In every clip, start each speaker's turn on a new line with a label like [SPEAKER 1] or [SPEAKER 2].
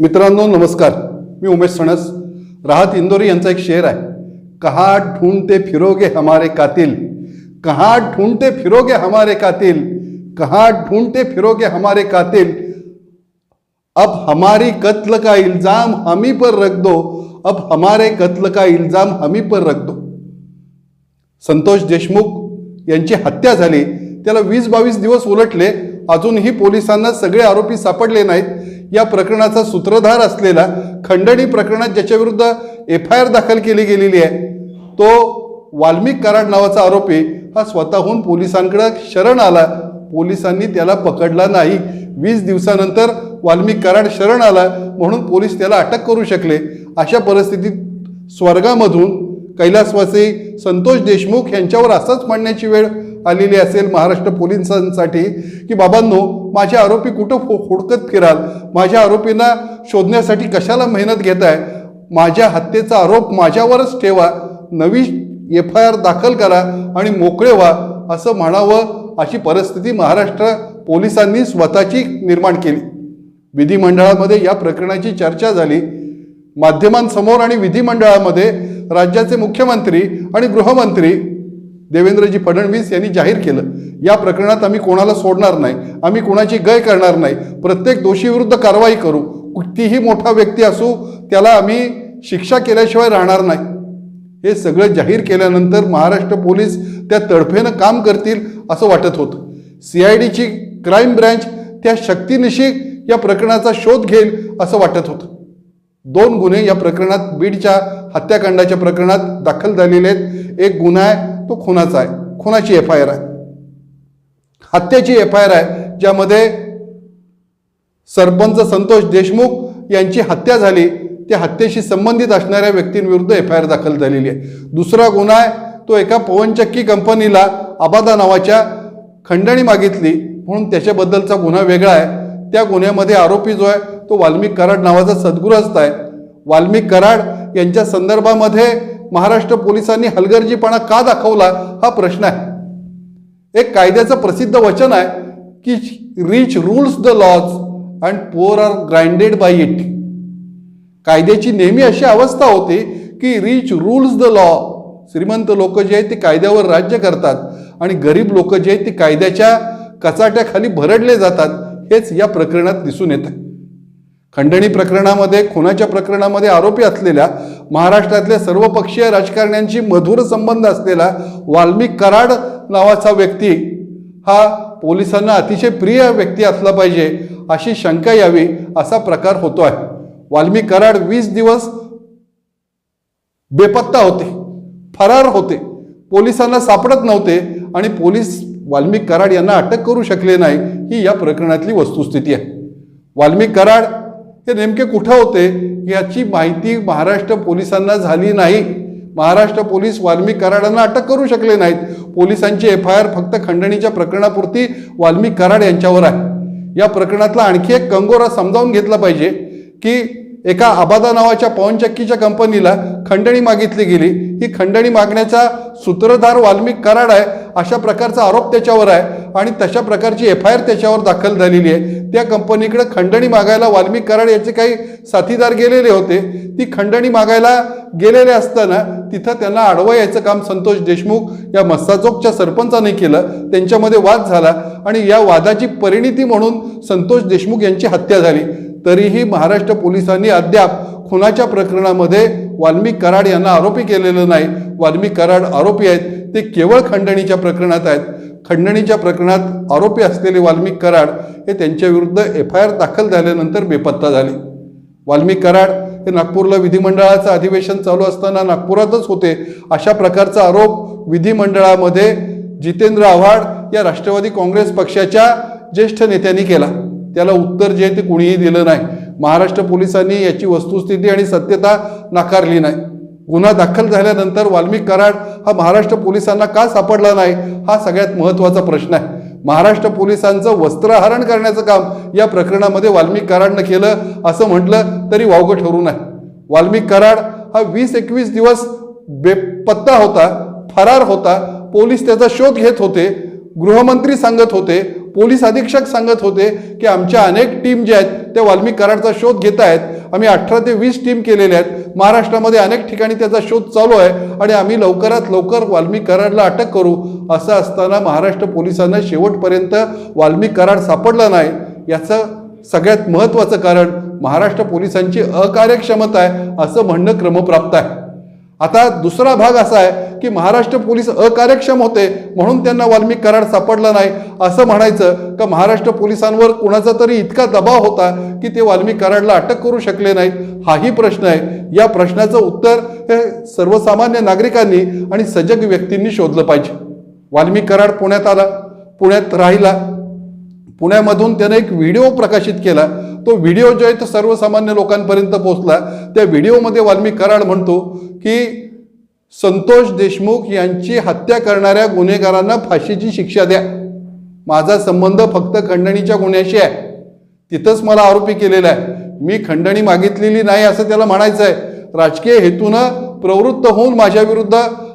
[SPEAKER 1] मित्रांनो नमस्कार. मी उमेश सणस. राहत इंदोरी यांचा एक शेर आहे. कहा ढूंढते फिरोगे हमारे कातिल. कहा ढूंढते फिरोगे हमारे कातिल. कहा ढूंढते फिरोगे हमारे कातिल. अब हमारी कत्ल का इल्जाम हम ही पर रख दो. अब हमारे कत्ल का इल्जाम हम ही पर रख दो. संतोष देशमुख यांची हत्या झाली. त्याला वीस बावीस दिवस उलटले. अजूनही पोलिसांना सगळे आरोपी सापडले नाहीत. या प्रकरणाचा सूत्रधार असलेला खंडणी प्रकरणात ज्याच्या विरुद्ध एफ आय आर दाखल केली गेलेली आहे तो वाल्मिक कराड नावाचा आरोपी हा स्वतःहून पोलिसांकडे शरण आला. पोलिसांनी त्याला पकडला नाही. वीस दिवसानंतर वाल्मिक कराड शरण आला म्हणून पोलीस त्याला अटक करू शकले. अशा परिस्थितीत स्वर्गामधून कैलासवासी संतोष देशमुख यांच्यावर असंच म्हणण्याची वेळ आलेली असेल महाराष्ट्र पोलिसांसाठी की बाबांनो माझे आरोपी कुठं फो हुडकत फिराल? माझ्या आरोपींना शोधण्यासाठी कशाला मेहनत घेताय? माझ्या हत्येचा आरोप माझ्यावरच ठेवा. नवी एफ आय आर दाखल करा आणि मोकळे व्हा असं म्हणावं अशी परिस्थिती महाराष्ट्र पोलिसांनी स्वतःची निर्माण केली. विधिमंडळामध्ये या प्रकरणाची चर्चा झाली. माध्यमांसमोर आणि विधिमंडळामध्ये राज्याचे मुख्यमंत्री आणि गृहमंत्री देवेंद्रजी फडणवीस यांनी जाहीर केलं. या प्रकरणात आम्ही कोणाला सोडणार नाही आम्ही कोणाची गय करणार नाही. प्रत्येक दोषीविरुद्ध कारवाई करू. कितीही मोठा व्यक्ती असू त्याला आम्ही शिक्षा केल्याशिवाय राहणार नाही. हे सगळं जाहीर केल्यानंतर महाराष्ट्र पोलीस त्या तडफेनं काम करतील असं वाटत होतं. सी आय डीची क्राईम ब्रँच त्या शक्तीनिशी या प्रकरणाचा शोध घेईल असं वाटत होतं. दोन गुन्हे या प्रकरणात बीडच्या हत्याकांडाच्या प्रकरणात दाखल झालेले आहेत. एक गुन्हा आहे तो खुनाचा आहे. खुनाची एफ आय आर आहे. हत्येची एफ आय आर आहे ज्यामध्ये सरपंच संतोष देशमुख यांची हत्या झाली. त्या हत्येशी संबंधित असणाऱ्या व्यक्तींविरुद्ध एफ आय आर दाखल झालेली आहे. दुसरा गुन्हा आहे तो एका पवनचक्की कंपनीला आबादा नावाच्या खंडणी मागितली. म्हणून त्याच्याबद्दलचा गुन्हा वेगळा आहे. त्या गुन्ह्यामध्ये आरोपी जो आहे तो वाल्मिक कराड नावाचा सद्गृहस्थ आहे. वाल्मिक कराड यांच्या संदर्भामध्ये महाराष्ट्र पोलिसांनी हलगर्जीपणा का दाखवला हा प्रश्न आहे. एक कायद्याचं प्रसिद्ध वचन आहे की rich rules the laws and poor are grinded by it कायद्याची नेहमी अशी अवस्था होती की रिच रूल्स द लॉ श्रीमंत लोक जे आहेत ते कायद्यावर राज्य करतात आणि गरीब लोक जे आहेत ते कायद्याच्या कचाट्याखाली भरडले जातात हेच या प्रकरणात दिसून येतं खंडणी प्रकरणामध्ये खुनाच्या प्रकरणामध्ये आरोपी असलेल्या महाराष्ट्रातल्या सर्वपक्षीय राजकारण्यांशी मधुर संबंध असलेला वाल्मिक कराड नावाचा व्यक्ती हा पोलिसांना अतिशय प्रिय व्यक्ती असला पाहिजे अशी शंका यावी असा प्रकार होतो आहे. वाल्मिक कराड वीस दिवस बेपत्ता होते फरार होते पोलिसांना सापडत नव्हते आणि पोलीस वाल्मिक कराड यांना अटक करू शकले नाही ही या प्रकरणातली वस्तुस्थिती आहे. वाल्मिक कराड हे नेमके कुठं होते याची माहिती महाराष्ट्र पोलिसांना झाली नाही. महाराष्ट्र पोलीस वाल्मिक कराडांना अटक करू शकले नाहीत. पोलिसांची एफ आय आर फक्त खंडणीच्या प्रकरणापुरती वाल्मिक कराड यांच्यावर आहे. या प्रकरणातला आणखी एक कंगोरा समजावून घेतला पाहिजे की एका आबादा नावाच्या पवनचक्कीच्या कंपनीला खंडणी मागितली गेली. ही खंडणी मागण्याचा सूत्रधार वाल्मिक कराड आहे अशा प्रकारचा आरोप त्याच्यावर आहे आणि तशा प्रकारची एफ आय आर त्याच्यावर दाखल झालेली आहे. त्या कंपनीकडे खंडणी मागायला वाल्मिक कराड याचे काही साथीदार गेलेले होते. ती खंडणी मागायला गेलेले असताना तिथं त्यांना आडवा यायचं काम संतोष देशमुख या मस्साचोकच्या सरपंचाने केलं. त्यांच्यामध्ये वाद झाला आणि या वादाची परिणिती म्हणून संतोष देशमुख यांची हत्या झाली. तरीही महाराष्ट्र पोलिसांनी अद्याप खुनाच्या प्रकरणामध्ये वाल्मिक कराड यांना आरोपी केलेलं नाही. वाल्मिक कराड आरोपी आहेत. ते केवळ खंडणीच्या प्रकरणात आहेत. खंडणीच्या प्रकरणात आरोपी असलेले वाल्मिक कराड हे त्यांच्याविरुद्ध एफ आय आर दाखल झाल्यानंतर बेपत्ता झाले. वाल्मिक कराड हे नागपूरला विधिमंडळाचं अधिवेशन चालू असताना नागपुरातच होते. अशा प्रकारचा आरोप विधिमंडळामध्ये जितेंद्र आव्हाड या राष्ट्रवादी काँग्रेस पक्षाच्या ज्येष्ठ नेत्यांनी केला. त्याला उत्तर जे आहे ते कुणीही दिलं नाही. महाराष्ट्र पोलिसांनी याची वस्तुस्थिती आणि सत्यता नाकारली नाही. गुन्हा दाखल झाल्यानंतर वाल्मिक कराड हा महाराष्ट्र पोलिसांना का सापडला नाही हा सगळ्यात महत्त्वाचा प्रश्न आहे. महाराष्ट्र पोलिसांचं वस्त्रहरण करण्याचं काम या प्रकरणामध्ये वाल्मिक कराडनं केलं असं म्हटलं तरी वावगं ठरू नये वाल्मिक कराड हा वीस एकवीस दिवस बेपत्ता होता फरार होता पोलीस त्याचा शोध घेत होते गृहमंत्री सांगत होते पोलीस अधीक्षक सांगत होते की आमच्या अनेक टीम ज्या आहेत त्या वाल्मी कराडचा शोध घेत आहेत. आम्ही अठरा ते वीस टीम केलेल्या आहेत. महाराष्ट्रामध्ये अनेक ठिकाणी त्याचा शोध चालू आहे आणि आम्ही लवकरात लवकर वाल्मी कराडला अटक करू असं असताना महाराष्ट्र पोलिसांना शेवटपर्यंत वाल्मी कराड सापडला नाही. याचं सगळ्यात महत्त्वाचं कारण महाराष्ट्र पोलिसांची अकार्यक्षमता आहे असं म्हणणं क्रमप्राप्त आहे. आता दुसरा भाग असा आहे की महाराष्ट्र पोलीस अकार्यक्षम होते म्हणून त्यांना वाल्मिक कराड सापडला नाही. असं म्हणायचं का महाराष्ट्र पोलिसांवर कुणाचा तरी इतका दबाव होता की ते वाल्मिक कराडला अटक करू शकले नाहीत? हाही प्रश्न आहे. या प्रश्नाचं उत्तर हे सर्वसामान्य नागरिकांनी आणि सजग व्यक्तींनी शोधलं पाहिजे. वाल्मिक कराड पुण्यात आला पुण्यात राहिला पुण्यामधून त्याने एक व्हिडिओ प्रकाशित केला. तो व्हिडिओ जो आहे तो सर्वसामान्य लोकांपर्यंत पोहोचला. त्या व्हिडिओमध्ये वाल्मिक कराड म्हणतो की संतोष देशमुख यांची हत्या करणाऱ्या गुन्हेगारांना फाशीची शिक्षा द्या. माझा संबंध फक्त खंडणीच्या गुन्ह्याशी आहे. तिथंच मला आरोपी केलेला आहे. मी खंडणी मागितलेली नाही असं त्याला म्हणायचं आहे राजकीय हेतूनं प्रवृत्त होऊन माझ्या विरुद्ध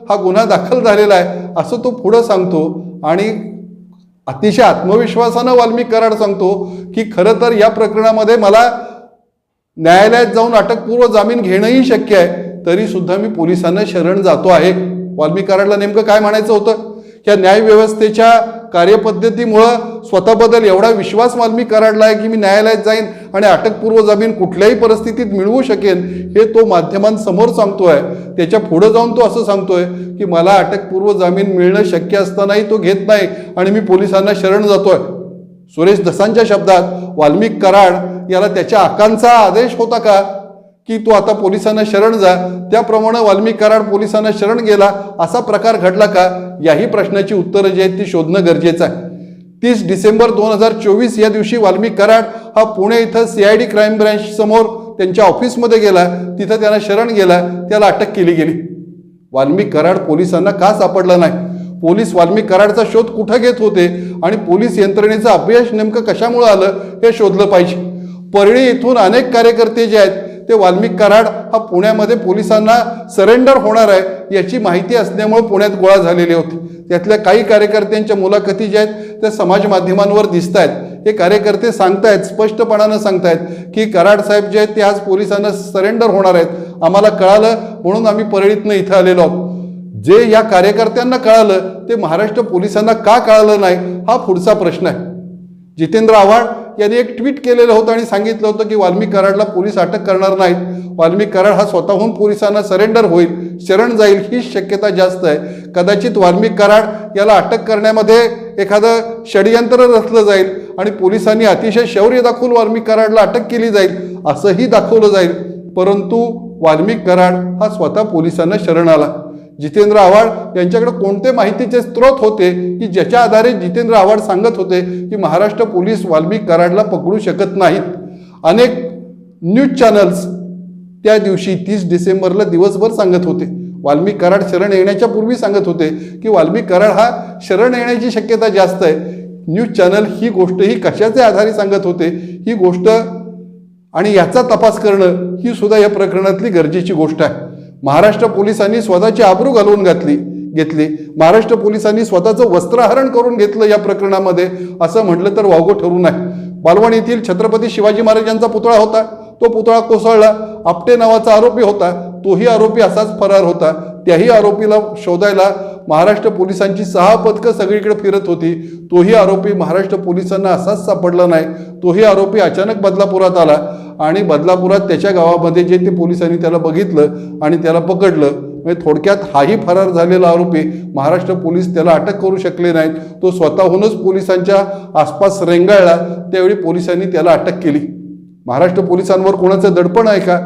[SPEAKER 1] हा गुन्हा दाखल झालेला आहे असं तो पुढं सांगतो. आणि अतिशय आत्मविश्वासानं वाल्मिक कराड सांगतो की खरं तर या प्रकरणामध्ये मला न्यायालयात जाऊन अटकपूर्व जामीन घेणंही शक्य आहे तरी सुद्धा मी पोलिसांना शरण जातो आहे. वाल्मिक कराडला नेमकं काय म्हणायचं होतं? या न्यायव्यवस्थेच्या कार्यपद्धतीमुळं स्वतःबद्दल एवढा विश्वास मालमी कराडला आहे की मी न्यायालयात जाईन आणि अटकपूर्व जामीन कुठल्याही परिस्थितीत मिळवू शकेन हे तो माध्यमांसमोर सांगतोय. त्याच्या पुढं जाऊन तो असं सांगतोय की मला अटकपूर्व जामीन मिळणं शक्य असतानाही तो घेत नाही आणि मी पोलिसांना शरण जातोय. सुरेश दसांच्या शब्दात वाल्मिक कराड याला त्याच्या आकांचा आदेश होता का? की तू आता पोलिसांना शरण जा. त्याप्रमाणे वाल्मिक कराड पोलिसांना शरण गेला. असा प्रकार घडला का? याही प्रश्नाची उत्तरं जी आहेत ती शोधणं गरजेचं आहे. तीस डिसेंबर दोन हजार चोवीस या दिवशी वाल्मिक कराड हा पुणे इथं C I D crime branch समोर त्यांच्या ऑफिसमध्ये गेला. तिथं त्याला शरण गेला. त्याला अटक केली गेली. वाल्मिक कराड पोलिसांना का सापडला नाही? पोलीस वाल्मिक कराडचा शोध कुठं घेत होते? आणि पोलीस यंत्रणेचं अपयश नेमकं कशामुळं आलं? हे शोधलं पाहिजे. परळी इथून अनेक कार्यकर्ते जे आहेत ते वाल्मिक कराड हा पुण्यामध्ये पोलिसांना सरेंडर होणार आहे याची माहिती असल्यामुळे पुण्यात गोळा झालेली होती. त्यातल्या काही कार्यकर्त्यांच्या मुलाखती ज्या आहेत त्या समाज माध्यमांवर दिसत आहेत. हे कार्यकर्ते सांगतायत स्पष्टपणानं सांगतायत की कराड साहेब जे आहेत ते आज पोलिसांना सरेंडर होणार आहेत. आम्हाला कळालं म्हणून आम्ही परळीतनं इथं आलेलो आहोत. जे या कार्यकर्त्यांना कळालं ते महाराष्ट्र पोलिसांना का कळालं नाही हा पुढचा प्रश्न आहे. जितेंद्र आव्हाड यांनी एक ट्विट केलेलं होतं आणि सांगितलं होतं की वाल्मी कराडला पोलीस अटक करणार नाहीत. वाल्मी कराड हा स्वतःहून पोलिसांना सरेंडर होईल. शरण जाईल ही शक्यता जास्त आहे. कदाचित वाल्मी कराड याला अटक करण्यामध्ये एखादं षडयंत्र रचलं जाईल आणि पोलिसांनी अतिशय शौर्य दाखवून वाल्मी कराडला अटक केली जाईल असंही दाखवलं जाईल. परंतु वाल्मी कराड हा स्वतः पोलिसांना शरण आला जितेंद्र आव्हाड यांच्याकडे कोणते माहितीचे स्रोत होते की ज्याच्या आधारे जितेंद्र आव्हाड सांगत होते की महाराष्ट्र पोलीस वाल्मिक कराडला पकडू शकत नाहीत? अनेक न्यूज चॅनल्स त्या दिवशी तीस डिसेंबरला दिवसभर सांगत होते. वाल्मिक कराड शरण येण्याच्या पूर्वी सांगत होते की वाल्मिक कराड हा शरण येण्याची शक्यता जास्त आहे. न्यूज चॅनल ही गोष्ट ही कशाच्या आधारे सांगत होते? ही गोष्ट आणि याचा तपास करणं ही सुद्धा या प्रकरणातली गरजेची गोष्ट आहे. महाराष्ट्र पोलिसांनी स्वतःची आबरू घालवून घातली घेतली. महाराष्ट्र पोलिसांनी स्वतःचं वस्त्रहरण करून घेतलं या प्रकरणामध्ये. असं म्हटलं तर वावगं ठरू नये बालवण येथील छत्रपती शिवाजी महाराजांचा पुतळा होता. तो पुतळा कोसळला. आपटे नावाचा आरोपी होता. तोही आरोपी असाच फरार होता. त्याही आरोपीला शोधायला महाराष्ट्र पोलिसांची सहा पथकं सगळीकडे फिरत होती. तोही आरोपी महाराष्ट्र पोलिसांना असाच सापडला नाही. तोही आरोपी अचानक बदलापुरात आला आणि बदलापुरात त्याच्या गावामध्ये जे ते पोलिसांनी त्याला बघितलं आणि त्याला पकडलं म्हणजे थोडक्यात हाही फरार झालेला आरोपी महाराष्ट्र पोलीस त्याला अटक करू शकले नाहीत. तो स्वतःहूनच पोलिसांच्या आसपास रेंगाळला. त्यावेळी पोलिसांनी त्याला अटक केली. महाराष्ट्र पोलिसांवर कोणाचं दडपण आहे का?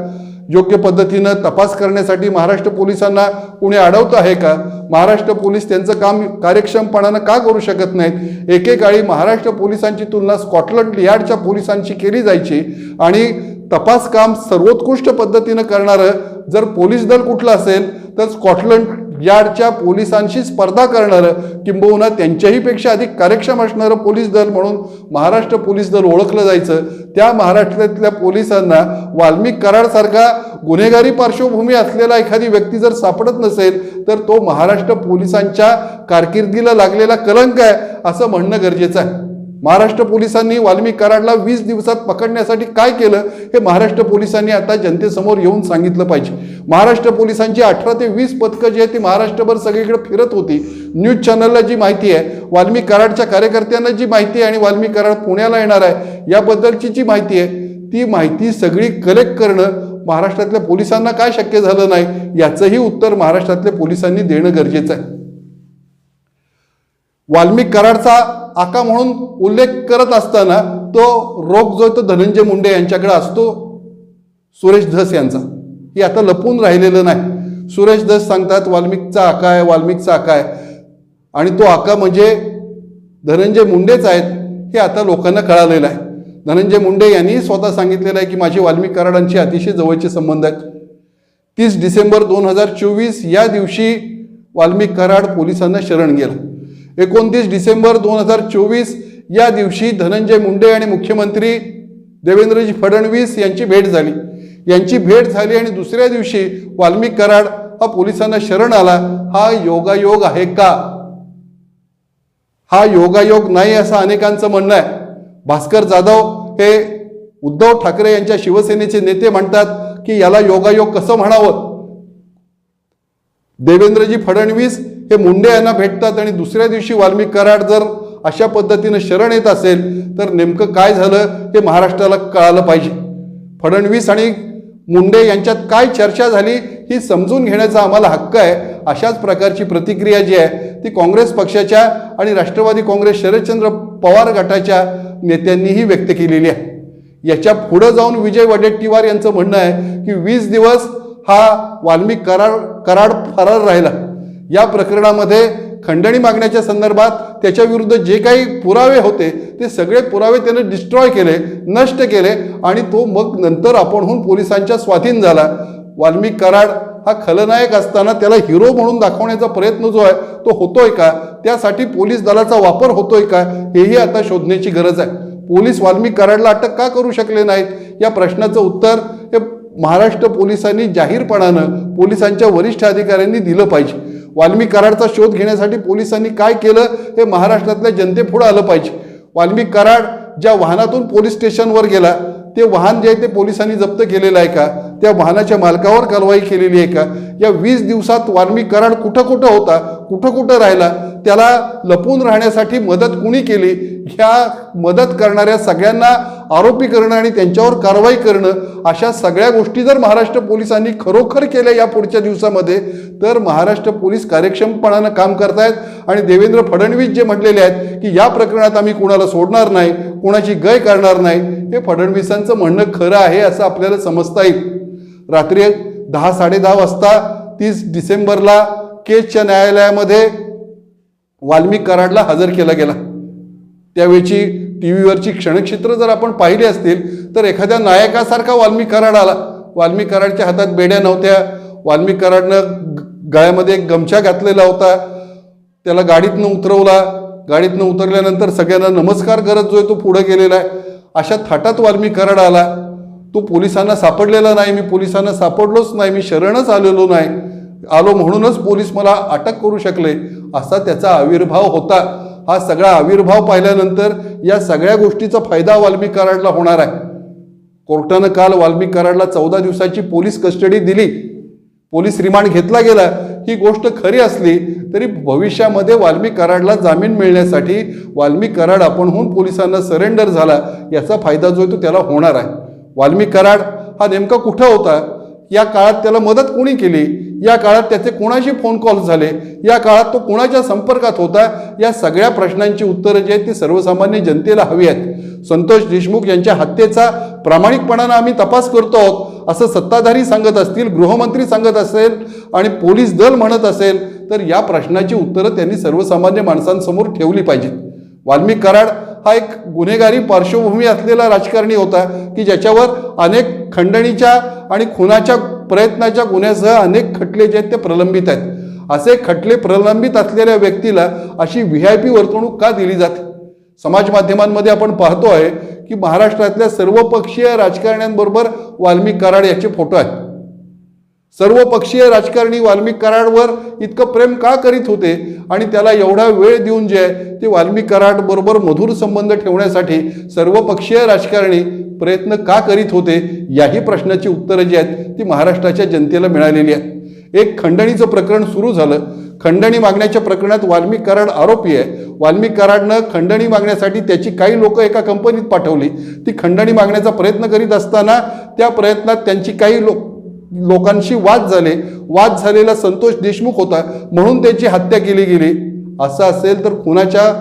[SPEAKER 1] योग्य पद्धतीनं तपास करण्यासाठी महाराष्ट्र पोलिसांना कुणी अडवतं आहे का? महाराष्ट्र पोलीस त्यांचं काम कार्यक्षमपणानं का करू शकत नाहीत? एकेकाळी महाराष्ट्र पोलिसांची तुलना स्कॉटलंड यार्डच्या पोलिसांशी केली जायची आणि तपास काम सर्वोत्कृष्ट पद्धतीनं करणारं जर पोलीस दल कुठलं असेल तर स्कॉटलंड यार्डच्या पोलिसांशी स्पर्धा करणारं किंबहुना त्यांच्याही पेक्षा अधिक कार्यक्षम असणारं पोलीस दल म्हणून महाराष्ट्र पोलीस दल ओळखलं जायचं. त्या महाराष्ट्रातल्या पोलिसांना वाल्मिक कराडसारखा गुन्हेगारी पार्श्वभूमी असलेला एखादी व्यक्ती जर सापडत नसेल तर तो महाराष्ट्र पोलिसांच्या कारकिर्दीला लागलेला कलंक आहे असं म्हणणं गरजेचं आहे. महाराष्ट्र पोलिसांनी वाल्मिक कराडला वीस दिवसात पकडण्यासाठी काय केलं हे महाराष्ट्र पोलिसांनी आता जनतेसमोर येऊन सांगितलं पाहिजे. महाराष्ट्र पोलिसांची अठरा ते वीस पथकं जी आहेत ती महाराष्ट्रभर सगळीकडे फिरत होती. न्यूज चॅनलला जी माहिती आहे वाल्मी कराडच्या कार्यकर्त्यांना जी माहिती आहे आणि वाल्मी कराड पुण्याला येणार आहे याबद्दलची जी माहिती आहे ती माहिती सगळी कलेक्ट करणं महाराष्ट्रातल्या पोलिसांना काय शक्य झालं नाही याचंही उत्तर महाराष्ट्रातल्या पोलिसांनी देणं गरजेचं आहे. वाल्मिक कराडचा आका म्हणून उल्लेख करत असताना तो रोग जो आहे तो धनंजय मुंडे यांच्याकडे असतो सुरेश धस यांचा. हे आता लपून राहिलेलं नाही. सुरेश दस सांगतात वाल्मिकचा आका आहे वाल्मिकचा आका आहे. आणि तो आका म्हणजे धनंजय मुंडेच आहेत हे आता लोकांना कळालेलं आहे. धनंजय मुंडे यांनी स्वतः सांगितलेलं आहे की माझे वाल्मिक कराडांशी अतिशय जवळचे संबंध आहेत. तीस डिसेंबर दोन हजार चोवीस या दिवशी वाल्मिक कराड पोलिसांना शरण गेलं. एकोणतीस डिसेंबर दोन हजार चोवीस या दिवशी धनंजय मुंडे आणि मुख्यमंत्री देवेंद्रजी फडणवीस यांची भेट झाली. यांची भेट झाली आणि दुसऱ्या दिवशी वाल्मिक कराड हा पोलिसांना शरण आला. हा योगायोग आहे का? हा योगायोग नाही असं अनेकांचं म्हणणं आहे. भास्कर जाधव हे उद्धव ठाकरे यांच्या शिवसेनेचे नेते म्हणतात की याला योगायोग कसं म्हणावं? देवेंद्रजी फडणवीस हे मुंडे यांना भेटतात आणि दुसऱ्या दिवशी वाल्मिक कराड जर अशा पद्धतीनं शरण येत असेल तर नेमकं काय झालं हे महाराष्ट्राला कळालं पाहिजे. फडणवीस आणि मुंडे यांच्यात काय चर्चा झाली ही समजून घेण्याचा आम्हाला हक्क आहे. अशाच प्रकारची प्रतिक्रिया जी आहे ती काँग्रेस पक्षाच्या आणि राष्ट्रवादी काँग्रेस शरदचंद्र पवार गटाच्या नेत्यांनीही व्यक्त केलेली आहे. याच्या पुढं जाऊन विजय वडेट्टीवार यांचं म्हणणं आहे की वीस दिवस हा वाल्मिक करार कराड फरार राहिला. या प्रकरणामध्ये खंडणी मागण्याच्या संदर्भात त्याच्या विरुद्ध जे काही पुरावे होते ते सगळे पुरावे त्याने डिस्ट्रॉय केले नष्ट केले आणि तो मग नंतर आपणहून पोलिसांच्या स्वाधीन झाला. वाल्मिक कराड हा खलनायक असताना त्याला हिरो म्हणून दाखवण्याचा प्रयत्न जो आहे तो होतोय का? त्यासाठी पोलीस दलाचा वापर होतोय का? हेही आता शोधण्याची गरज आहे. पोलीस वाल्मिक कराडला अटक का करू शकले नाहीत? या प्रश्नाचं उत्तर हे महाराष्ट्र पोलिसांनी जाहीरपणानं पोलिसांच्या वरिष्ठ अधिकाऱ्यांनी दिलं पाहिजे. वाल्मी कराडचा शोध घेण्यासाठी पोलिसांनी काय केलं हे महाराष्ट्रातल्या जनतेपुढं आलं पाहिजे. वाल्मी कराड ज्या वाहनातून पोलीस स्टेशनवर गेला ते वाहन जे आहे ते पोलिसांनी जप्त केलेलं आहे का? त्या वाहनाच्या मालकावर कारवाई केलेली आहे का? या वीस दिवसात वाल्मिक कराड कुठं कुठं होता? कुठं कुठं राहिला? त्याला लपून राहण्यासाठी मदत कुणी केली? ह्या मदत करणाऱ्या सगळ्यांना आरोपी करणं आणि त्यांच्यावर कारवाई करणं अशा सगळ्या गोष्टी जर महाराष्ट्र पोलिसांनी खरोखर केल्या या पुढच्या दिवसामध्ये तर महाराष्ट्र पोलीस कार्यक्षमपणानं काम करतायत. आणि देवेंद्र फडणवीस जे म्हटलेले आहेत की या प्रकरणात आम्ही कुणाला सोडणार नाही कुणाची गय करणार नाही हे फडणवीसांचं म्हणणं खरं आहे असं आपल्याला समजता येईल. रात्री दहा साडेदहा वाजता तीस डिसेंबरला केसच्या न्यायालयामध्ये वाल्मिक कराडला हजर केला गेला. त्यावेळची टी व्हीवरची क्षणक्षेत्र जर आपण पाहिली असतील तर एखाद्या नायकासारखा वाल्मिक कराड आला. वाल्मिक कराडच्या हातात बेड्या नव्हत्या. वाल्मिक कराडनं ग- गळ्यामध्ये एक गमछा घातलेला होता. त्याला गाडीतनं उतरवला. गाडीतनं उतरल्यानंतर सगळ्यांना नमस्कार करत जो आहे तो पुढे गेलेला आहे. अशा थाटात वाल्मिक कराड आला. तो पोलिसांना सापडलेला नाही मी पोलिसांना सापडलोच नाही मी शरणच आलेलो नाही. आलो म्हणूनच पोलीस मला अटक करू शकले. असा त्याचा आविर्भाव होता. हा सगळा आविर्भाव पाहिल्यानंतर या सगळ्या गोष्टीचा फायदा वाल्मिक कराडला होणार आहे. कोर्टानं काल वाल्मिक कराडला चौदा दिवसाची पोलीस कस्टडी दिली. पोलीस रिमांड घेतला गेला. ही गोष्ट खरी असली तरी भविष्यामध्ये वाल्मिक कराडला जामीन मिळण्यासाठी वाल्मिक कराड आपणहून पोलिसांना सरेंडर झाला. याचा फायदा जो आहे तो त्याला होणार आहे. वाल्मी कराड हा नेमका कुठं होता? या काळात त्याला मदत कोणी केली? या काळात त्याचे कोणाशी फोन कॉल झाले? या काळात तो कोणाच्या संपर्कात होता? या सगळ्या प्रश्नांची उत्तरं जी आहेत ती सर्वसामान्य जनतेला हवी आहेत. संतोष देशमुख यांच्या हत्येचा प्रामाणिकपणानं आम्ही तपास करतो आहोत असं सत्ताधारी सांगत असतील गृहमंत्री सांगत असेल आणि पोलीस दल म्हणत असेल तर या प्रश्नाची उत्तरं त्यांनी सर्वसामान्य माणसांसमोर ठेवली पाहिजेत. वाल्मिक कराड हा एक गुन्हेगारी पार्श्वभूमी असलेला राजकारणी होता की ज्याच्यावर अनेक खंडणीच्या आणि खुनाच्या प्रयत्नाच्या गुन्ह्यासह अनेक खटले जे आहेत ते प्रलंबित आहेत. असे खटले प्रलंबित असलेल्या व्यक्तीला अशी व्ही आय पी वर्तणूक का दिली जाते? समाज माध्यमांमध्ये आपण पाहतो आहे की महाराष्ट्रातल्या सर्वपक्षीय राजकारण्यांबरोबर वाल्मिक कराड याचे फोटो आहेत. सर्वपक्षीय राजकारणी वाल्मिक कराडवर इतकं प्रेम का करीत होते? आणि त्याला एवढा वेळ देऊन जे आहे ते वाल्मिक कराड बरोबर मधुर संबंध ठेवण्यासाठी सर्वपक्षीय राजकारणी प्रयत्न का करीत होते? याही प्रश्नाची उत्तरं जी आहेत ती महाराष्ट्राच्या जनतेला मिळालेली आहेत. एक खंडणीचं प्रकरण सुरू झालं. खंडणी मागण्याच्या प्रकरणात वाल्मिक कराड आरोपी आहे. वाल्मिक कराडनं खंडणी मागण्यासाठी त्याची काही लोक एका कंपनीत पाठवली. ती खंडणी मागण्याचा प्रयत्न करीत असताना त्या प्रयत्नात त्यांची काही लोक लोकांशी वाद झाले वाद झालेला संतोष देशमुख होता म्हणून त्याची हत्या केली गेली. असं असेल तर खुनाच्या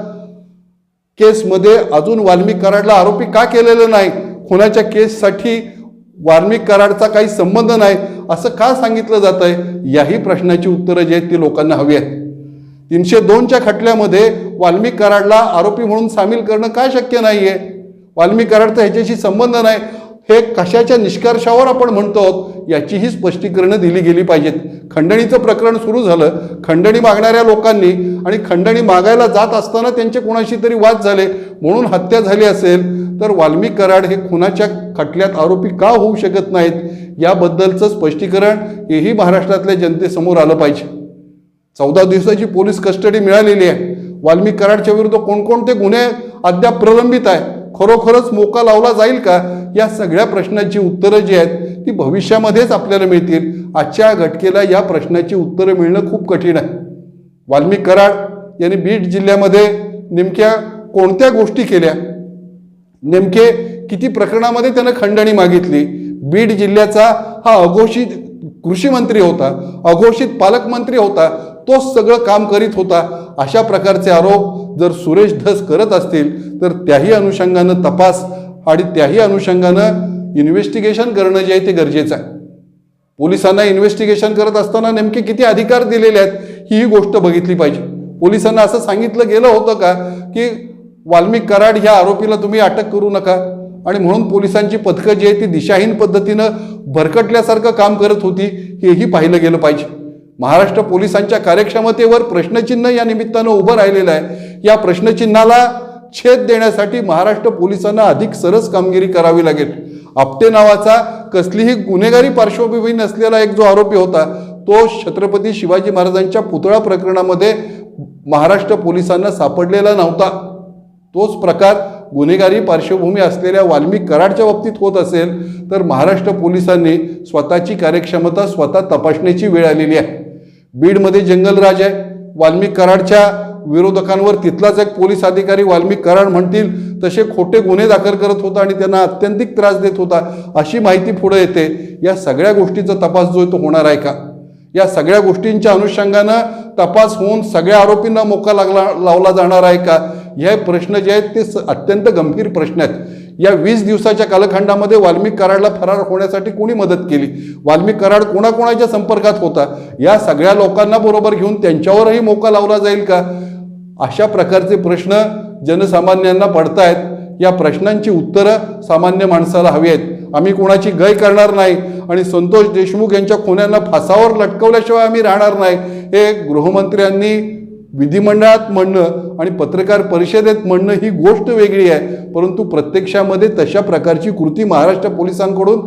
[SPEAKER 1] केसमध्ये अजून वाल्मिक कराडला आरोपी का केलेलं नाही? खुनाच्या केससाठी वाल्मिक कराडचा काही संबंध नाही असं का सांगितलं जात आहे याही प्रश्नाची उत्तरं जी आहेत ती लोकांना हवी आहेत. तीनशे दोनच्या खटल्यामध्ये वाल्मिक कराडला आरोपी म्हणून सामील करणं का शक्य नाही आहे वाल्मिक कराडचा ह्याच्याशी संबंध नाही. हे कशाच्या निष्कर्षावर आपण म्हणतो आहोत याचीही स्पष्टीकरणं दिली गेली पाहिजेत. खंडणीचं प्रकरण सुरू झालं खंडणी मागणाऱ्या लोकांनी आणि खंडणी मागायला जात असताना त्यांचे कोणाशी तरी वाद झाले म्हणून हत्या झाली असेल तर वाल्मिक कराड हे खुनाच्या खटल्यात आरोपी का होऊ शकत नाहीत याबद्दलचं स्पष्टीकरण हेही महाराष्ट्रातल्या जनतेसमोर आलं पाहिजे. चौदा दिवसाची पोलीस कस्टडी मिळालेली आहे. वाल्मिक कराडच्या विरुद्ध कोणकोणते गुन्हे अद्याप प्रलंबित आहे खरोखरच मोका लावला जाईल का? या सगळ्या प्रश्नांची उत्तरं जी आहेत ती भविष्यामध्येच आपल्याला मिळतील. आजच्या घटकेला या प्रश्नाची उत्तरं मिळणं खूप कठीण आहे. वाल्मिक कराड यांनी बीड जिल्ह्यामध्ये नेमक्या कोणत्या गोष्टी केल्या? नेमके किती प्रकरणामध्ये त्यानं खंडणी मागितली? बीड जिल्ह्याचा हा अघोषित कृषी मंत्री होता अघोषित पालकमंत्री होता तोच सगळं काम करीत होता. अशा प्रकारचे आरोप जर सुरेश धस करत असतील तर त्याही अनुषंगानं तपास आणि त्याही अनुषंगानं इन्व्हेस्टिगेशन करणं जे आहे ते गरजेचं आहे. पोलिसांना इन्व्हेस्टिगेशन करत असताना नेमके किती अधिकार दिलेले आहेत ही गोष्ट बघितली पाहिजे. पोलिसांना असं सांगितलं गेलं होतं का की वाल्मिक कराड ह्या आरोपीला तुम्ही अटक करू नका आणि म्हणून पोलिसांची पथकं जी आहे ती दिशाहीन पद्धतीनं भरकटल्यासारखं काम करत होती हेही पाहिलं गेलं पाहिजे. महाराष्ट्र पोलिसांच्या कार्यक्षमतेवर प्रश्नचिन्ह या निमित्तानं उभं राहिलेलं आहे. या प्रश्नचिन्हाला छेद देण्यासाठी महाराष्ट्र पोलिसांना अधिक सरस कामगिरी करावी लागेल. आपटे नावाचा कसलीही गुन्हेगारी पार्श्वभूमी नसलेला एक जो आरोपी होता तो छत्रपती शिवाजी महाराजांच्या पुतळा प्रकरणामध्ये महाराष्ट्र पोलिसांना सापडलेला नव्हता. तोच प्रकार गुन्हेगारी पार्श्वभूमी असलेल्या वाल्मिक कराडच्या बाबतीत होत असेल तर महाराष्ट्र पोलिसांनी स्वतःची कार्यक्षमता स्वतः तपासण्याची वेळ आलेली आहे. बीडमध्ये जंगलराज आहे. वाल्मिक कराडच्या विरोधकांवर तिथलाच एक पोलीस अधिकारी वाल्मिक कराड म्हणतील तसे खोटे गुन्हे दाखल करत होता आणि त्यांना अत्यंतिक त्रास देत होता अशी माहिती पुढे येते. या सगळ्या गोष्टीचा तपास जो आहे तो होणार आहे का? या सगळ्या गोष्टींच्या अनुषंगानं तपास होऊन सगळ्या आरोपींना मोका लागला लावला जाणार आहे का? हे प्रश्न जे आहेत ते स- अत्यंत गंभीर प्रश्न आहेत. या वीस दिवसाच्या कालखंडामध्ये वाल्मिक कराडला फरार होण्यासाठी कोणी मदत केली? वाल्मिक कराड कोणाकोणाच्या संपर्कात होता? या सगळ्या लोकांना बरोबर घेऊन त्यांच्यावरही मोका लावला जाईल का? अशा प्रकारचे प्रश्न जनसामान्यांना पडतायत. या प्रश्नांची उत्तरं सामान्य माणसाला हवी आहेत. आम्ही कोणाची गय करणार नाही आणि संतोष देशमुख यांच्या खुन्यांना फासावर लटकवल्याशिवाय आम्ही राहणार नाही. हे गृहमंत्र्यांनी विधिमंडळात म्हणणं आणि पत्रकार परिषदेत म्हणणं ही गोष्ट वेगळी आहे. परंतु प्रत्यक्षामध्ये तशा प्रकारची कृती महाराष्ट्र पोलिसांकडून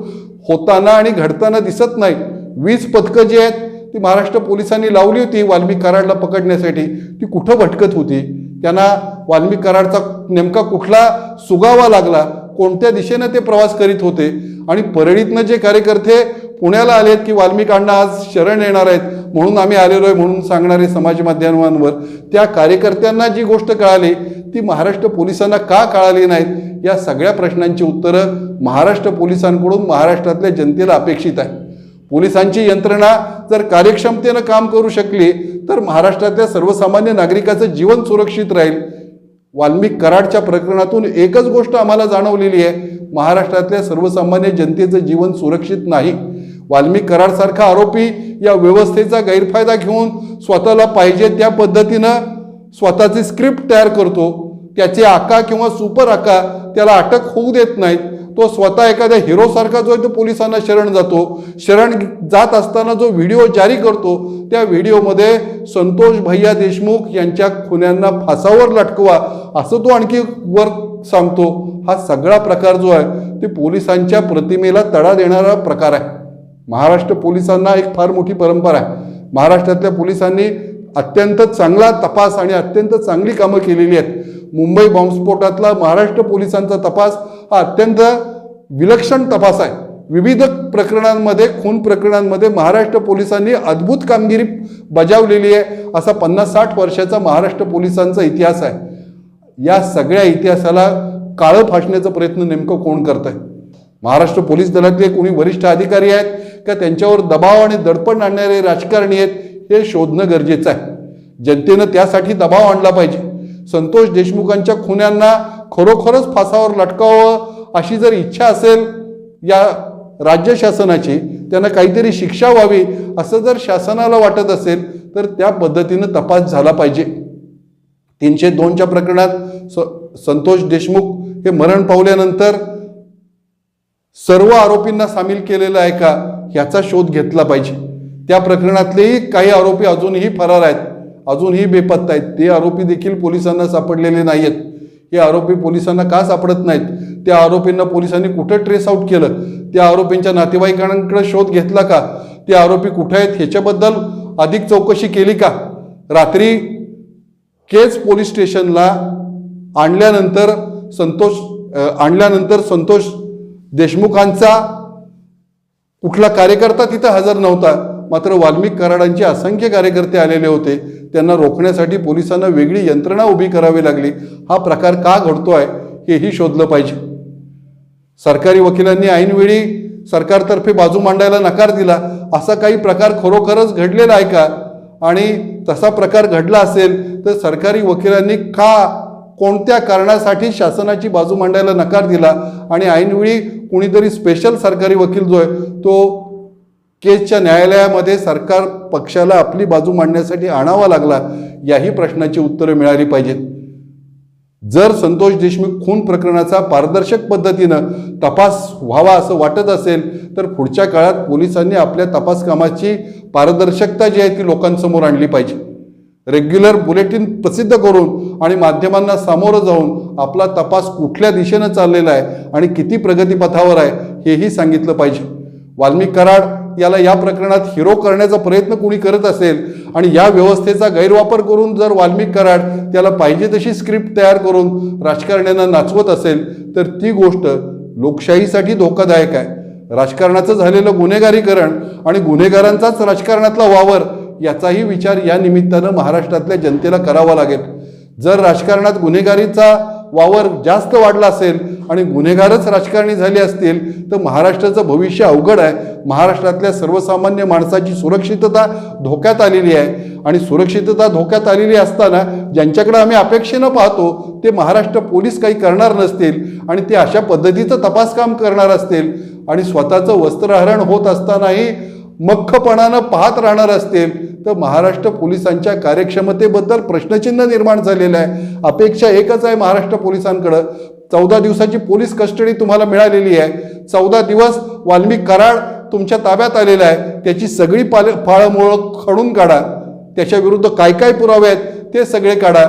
[SPEAKER 1] होताना आणि घडताना दिसत नाही वीस पथकं जी आहेत ती महाराष्ट्र पोलिसांनी लावली होती वाल्मिक कराडला पकडण्यासाठी. ती कुठं भटकत होती? त्यांना वाल्मिक कराडचा नेमका कुठला सुगावा लागला? कोणत्या दिशेनं ते प्रवास करीत होते? आणि परळीतनं जे कार्यकर्ते पुण्याला आलेत की वाल्मिक अण्णा आज शरण येणार आहेत म्हणून आम्ही आलेलो आहे म्हणून सांगणारे समाज माध्यमांवर त्या कार्यकर्त्यांना जी गोष्ट कळाली ती महाराष्ट्र पोलिसांना का कळाली नाहीत? या सगळ्या प्रश्नांची उत्तरं महाराष्ट्र पोलिसांकडून महाराष्ट्रातल्या जनतेला अपेक्षित आहे पोलिसांची यंत्रणा जर कार्यक्षमतेनं काम करू शकली तर महाराष्ट्रातल्या सर्वसामान्य नागरिकाचं जीवन सुरक्षित राहील. वाल्मिक कराडच्या प्रकरणातून एकच गोष्ट आम्हाला जाणवलेली आहे महाराष्ट्रातल्या सर्वसामान्य जनतेचं जीवन सुरक्षित नाही. वाल्मिक कराडसारखा आरोपी या व्यवस्थेचा गैरफायदा घेऊन स्वतःला पाहिजे त्या पद्धतीनं स्वतःची स्क्रिप्ट तयार करतो. त्याचे आका किंवा सुपर आका त्याला अटक होऊ देत नाहीत. तो स्वतः एखाद्या हिरोसारखा जो आहे तो पोलिसांना शरण जातो. शरण जात असताना जो व्हिडिओ जारी करतो त्या व्हिडिओमध्ये संतोष भैया देशमुख यांच्या खुन्यांना फासावर लटकवा असं तो आणखी वर सांगतो. हा सगळा प्रकार जो आहे ते पोलिसांच्या प्रतिमेला तडा देणारा प्रकार आहे. महाराष्ट्र पोलिसांना एक फार मोठी परंपरा आहे. महाराष्ट्रातल्या पोलिसांनी अत्यंत चांगला तपास आणि अत्यंत चांगली कामं केलेली आहेत. मुंबई बॉम्बस्फोटातला महाराष्ट्र पोलिसांचा तपास हा अत्यंत विलक्षण तपास आहे. विविध प्रकरणांमध्ये खून प्रकरणांमध्ये महाराष्ट्र पोलिसांनी अद्भुत कामगिरी बजावलेली आहे. असा पन्नास साठ वर्षाचा महाराष्ट्र पोलिसांचा इतिहास आहे. या सगळ्या इतिहासाला काळं फासण्याचा प्रयत्न नेमकं कोण करत आहे महाराष्ट्र पोलीस दलातले कोणी वरिष्ठ अधिकारी आहेत का त्यांच्यावर दबाव आणि दडपण आणणारे राजकारणी आहेत हे शोधणं गरजेचं आहे. जनतेनं त्यासाठी दबाव आणला पाहिजे. संतोष देशमुखांच्या खुन्यांना खरोखरच फासावर लटकावं अशी जर इच्छा असेल या राज्य शासनाची त्यांना काहीतरी शिक्षा व्हावी असं जर शासनाला वाटत असेल तर त्या पद्धतीनं तपास झाला पाहिजे. तीनशे दोनच्या प्रकरणात स संतोष देशमुख हे मरण पावल्यानंतर सर्व आरोपींना सामील केलेलं आहे का ह्याचा शोध घेतला पाहिजे. त्या प्रकरणातलेही काही आरोपी अजूनही फरार आहेत. अजूनही बेपत्ता आहेत. ते आरोपी देखील पोलिसांना सापडलेले नाही आहेत हे आरोपी पोलिसांना का सापडत नाहीत? त्या आरोपींना पोलिसांनी कुठं ट्रेस आउट केलं? त्या आरोपींच्या नातेवाईकांकडे शोध घेतला का? ते आरोपी कुठे आहेत ह्याच्याबद्दल अधिक चौकशी केली का? रात्री केज पोलीस स्टेशनला आणल्यानंतर संतोष आणल्यानंतर संतोष देशमुखांचा कुठला कार्यकर्ता तिथं हजर नव्हता. मात्र वाल्मिक कराडांचे असंख्य कार्यकर्ते आलेले होते. त्यांना रोखण्यासाठी पोलिसांना वेगळी यंत्रणा उभी करावी लागली. हा प्रकार का घडतो आहे हेही शोधलं पाहिजे. सरकारी वकिलांनी ऐनवेळी सरकारतर्फे बाजू मांडायला नकार दिला. असा काही प्रकार खरोखरच घडलेला आहे का? आणि तसा प्रकार घडला असेल तर सरकारी वकिलांनी का कोणत्या कारणासाठी शासनाची बाजू मांडायला नकार दिला? आणि ऐनवेळी कुणीतरी स्पेशल सरकारी वकील जो आहे तो केसच्या न्यायालयामध्ये सरकार पक्षाला आपली बाजू मांडण्यासाठी आणावा लागला याही प्रश्नाची उत्तरं मिळाली पाहिजेत. जर संतोष देशमुख खून प्रकरणाचा पारदर्शक पद्धतीनं तपास व्हावा असं वाटत असेल तर पुढच्या काळात पोलिसांनी आपल्या तपास कामाची पारदर्शकता जी आहे ती लोकांसमोर आणली पाहिजे. रेग्युलर बुलेटिन प्रसिद्ध करून आणि माध्यमांना सामोरं जाऊन आपला तपास कुठल्या दिशेनं चाललेला आहे आणि किती प्रगतीपथावर आहे हेही सांगितलं पाहिजे. वाल्मिक कराड याला या प्रकरणात हिरो करण्याचा प्रयत्न कुणी करत असेल आणि या व्यवस्थेचा गैरवापर करून जर वाल्मिक कराड त्याला पाहिजे तशी स्क्रिप्ट तयार करून राजकारण्यांना नाचवत असेल तर ती गोष्ट लोकशाहीसाठी धोकादायक आहे. राजकारणाचं झालेलं गुन्हेगारीकरण आणि गुन्हेगारांचाच राजकारणातला वावर याचाही विचार या निमित्तानं महाराष्ट्रातल्या जनतेला करावा लागेल. जर राजकारणात गुन्हेगारीचा वावर जास्त वाढला असेल आणि गुन्हेगारच राजकारणी झाले असतील तर महाराष्ट्राचं भविष्य अवघड आहे. महाराष्ट्रातल्या सर्वसामान्य माणसाची सुरक्षितता धोक्यात आलेली आहे. आणि सुरक्षितता धोक्यात आलेली असताना ज्यांच्याकडे आम्ही अपेक्षेनं पाहतो ते महाराष्ट्र पोलीस काही करणार नसतील आणि ते अशा पद्धतीचं तपास काम करणार असतील. आणि स्वतःचं वस्त्रहरण होत असतानाही मख्खपणानं पाहत राहणार असतील तर महाराष्ट्र पोलिसांच्या कार्यक्षमतेबद्दल प्रश्नचिन्ह निर्माण झालेलं आहे. अपेक्षा एकच आहे महाराष्ट्र पोलिसांकडं. चौदा दिवसाची पोलीस कस्टडी तुम्हाला मिळालेली आहे. चौदा दिवस वाल्मिक कराड तुमच्या ताब्यात आलेला आहे. त्याची सगळी पाल फाळमुळं खडून काढा. त्याच्या विरुद्ध काय काय पुरावे आहेत ते सगळे काढा.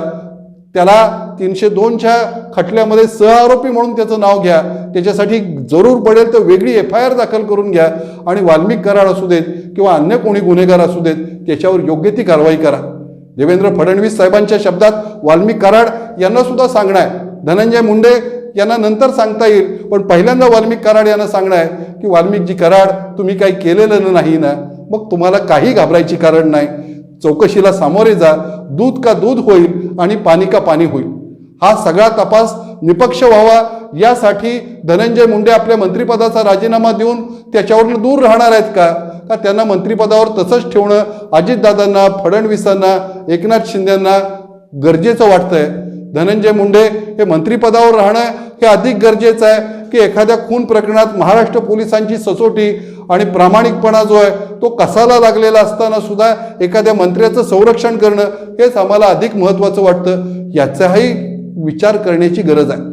[SPEAKER 1] त्याला तीनशे दोनच्या खटल्यामध्ये सहआरोपी म्हणून त्याचं नाव घ्या. त्याच्यासाठी जरूर पडेल तर वेगळी एफ आय आर दाखल करून घ्या. आणि वाल्मिक कराड असू देत किंवा अन्य कोणी गुन्हेगार असू देत त्याच्यावर योग्य ती कारवाई करा. देवेंद्र फडणवीस साहेबांच्या शब्दात वाल्मिक कराड यांना सुद्धा सांगणं आहे. धनंजय मुंडे यांना नंतर सांगता येईल पण पहिल्यांदा वाल्मिक कराड यांना सांगणं आहे की वाल्मिकजी कराड तुम्ही काही केलेलं नाही ना? मग तुम्हाला काही घाबरायची कारण नाही. चौकशीला सामोरे जा. दूध का दूध होईल आणि पाणी का पाणी होईल. हा सगळा तपास निपक्ष व्हावा. यासाठी धनंजय मुंडे आपल्या मंत्रिपदाचा राजीनामा देऊन त्याच्यावरून दूर राहणार आहेत का? का त्यांना मंत्रिपदावर तसंच ठेवणं अजितदादांना फडणवीसांना एकनाथ शिंदेंना गरजेचं वाटतंय? धनंजय मुंडे हे मंत्रिपदावर राहणं हे अधिक गरजेचं आहे की एखाद्या खून प्रकरणात महाराष्ट्र पोलिसांची सचोटी आणि प्रामाणिकपणा जो आहे तो कसाला लागलेला असताना सुद्धा एखाद्या मंत्र्याचं संरक्षण करणं हेच आम्हाला अधिक महत्त्वाचं वाटतं. याचाही विचार करण्याची गरज आहे.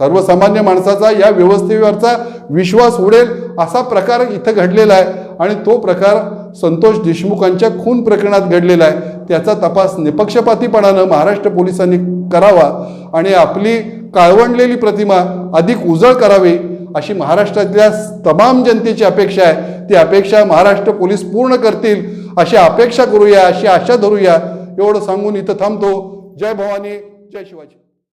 [SPEAKER 1] सर्वसामान्य माणसाचा या व्यवस्थेवरचा विश्वास उडेल असा प्रकार इथं घडलेला आहे आणि तो प्रकार संतोष देशमुखांच्या खून प्रकरणात घडलेला आहे. त्याचा तपास निपक्षपातीपणानं महाराष्ट्र पोलिसांनी करावा आणि आपली काळवंडलेली प्रतिमा अधिक उजळ करावी अशी महाराष्ट्रातल्या तमाम जनतेची अपेक्षा आहे. ती अपेक्षा महाराष्ट्र पोलीस पूर्ण करतील अशी अपेक्षा करूया अशी आशा धरूया. एवढं सांगून इथं थांबतो. जय भवानी जय शिवाजी.